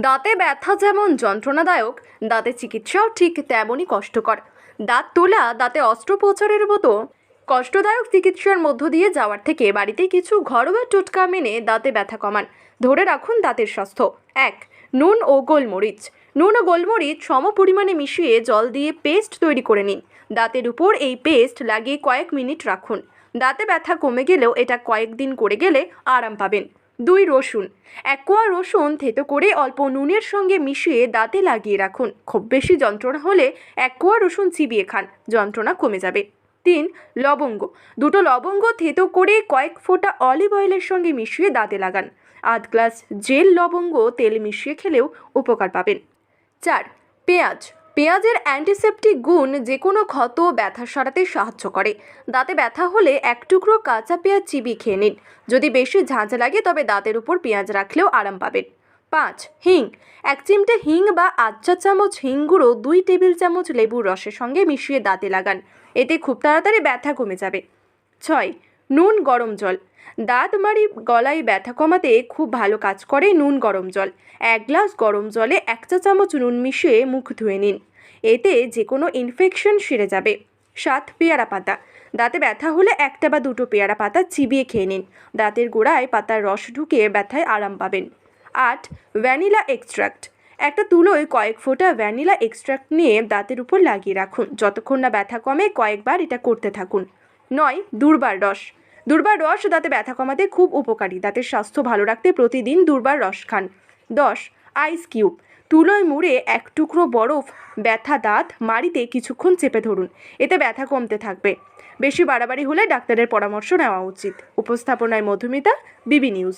দাঁতে ব্যথা যেমন যন্ত্রণাদায়ক, দাঁতে চিকিৎসাও ঠিক তেমনই কষ্টকর। দাঁত তোলা, দাঁতে অস্ত্রোপচারের মতো কষ্টদায়ক চিকিৎসার মধ্য দিয়ে যাওয়ার থেকে বাড়িতে কিছু ঘরোয়া টোটকা মেনে দাঁতে ব্যথা কমান। ধরে রাখুন দাঁতের স্বাস্থ্য। এক, নুন ও গোলমরিচ। নুন ও গোলমরিচ সম পরিমাণে মিশিয়ে জল দিয়ে পেস্ট তৈরি করে নিন। দাঁতের উপর এই পেস্ট লাগিয়ে কয়েক মিনিট রাখুন। দাঁতে ব্যথা কমে গেলেও এটা কয়েকদিন করে গেলে আরাম পাবেন। দুই রসুন, এক কোয়া রসুন থেতো করে অল্প নুনের সঙ্গে মিশিয়ে দাঁতে লাগিয়ে রাখুন। খুব বেশি যন্ত্রণা হলে এক কোয়া রসুন চিবিয়ে খান, যন্ত্রণা কমে যাবে। তিন, লবঙ্গ, দুটো লবঙ্গ থেতো করে কয়েক ফোঁটা অলিভ অয়েলের সঙ্গে মিশিয়ে দাঁতে লাগান। আধ গ্লাস জেল লবঙ্গ তেল মিশিয়ে খেলেও উপকার পাবেন। চার, পেঁয়াজ পেঁয়াজের অ্যান্টিসেপটিক গুণ যে কোনো ক্ষত ব্যথা সরাতে সাহায্য করে। দাঁতে ব্যথা হলে এক টুকরো কাঁচা পেঁয়াজ চিবি খেয়ে নিন। যদি বেশি ঝাঁঝা লাগে, তবে দাঁতের উপর পেঁয়াজ রাখলেও আরাম পাবেন। পাঁচ, হিং। এক চিমটে হিং বা চা চামচ হিং গুঁড়ো, দুই টেবিল চামচ লেবুর রসের সঙ্গে মিশিয়ে দাঁতে লাগান। এতে খুব তাড়াতাড়ি ব্যথা কমে যাবে। ছয়, নুন গরম জল। দাঁত মারি গলায় ব্যথা কমাতে খুব ভালো কাজ করে নুন গরম জল। এক গ্লাস গরম জলে এক চা চামচ নুন মিশিয়ে মুখ ধুয়ে নিন। এতে যে কোনো ইনফেকশন সেরে যাবে। সাত পেয়ারা পাতা। দাঁতে ব্যথা হলে একটা বা দুটো পেয়ারা পাতা চিবিয়ে খেয়ে নিন। দাঁতের গোড়ায় পাতার রস ঢুকিয়ে ব্যথায় আরাম পাবেন। আট, ভ্যানিলা এক্সট্রাক্ট একটা তুলোয় কয়েক ফোঁটা ভ্যানিলা এক্সট্রাক্ট নিয়ে দাঁতের উপর লাগিয়ে রাখুন। যতক্ষণ না ব্যথা কমে কয়েকবার এটা করতে থাকুন। নয়, দুর্বার রস। দুর্বার রস দাঁতে ব্যথা কমাতে খুব উপকারী। দাঁতের স্বাস্থ্য ভালো রাখতে প্রতিদিন দুর্বার রস খান। দশ আইস কিউব তুলোয় মুড়ে এক টুকরো বরফ, ব্যথা দাঁত মাড়িতে কিছুক্ষণ চেপে ধরুন। এতে ব্যথা কমতে থাকবে। বেশি বাড়াবাড়ি হলে ডাক্তারের পরামর্শ নেওয়া উচিত। উপস্থাপনায় মধুমিতা, বিবি নিউজ।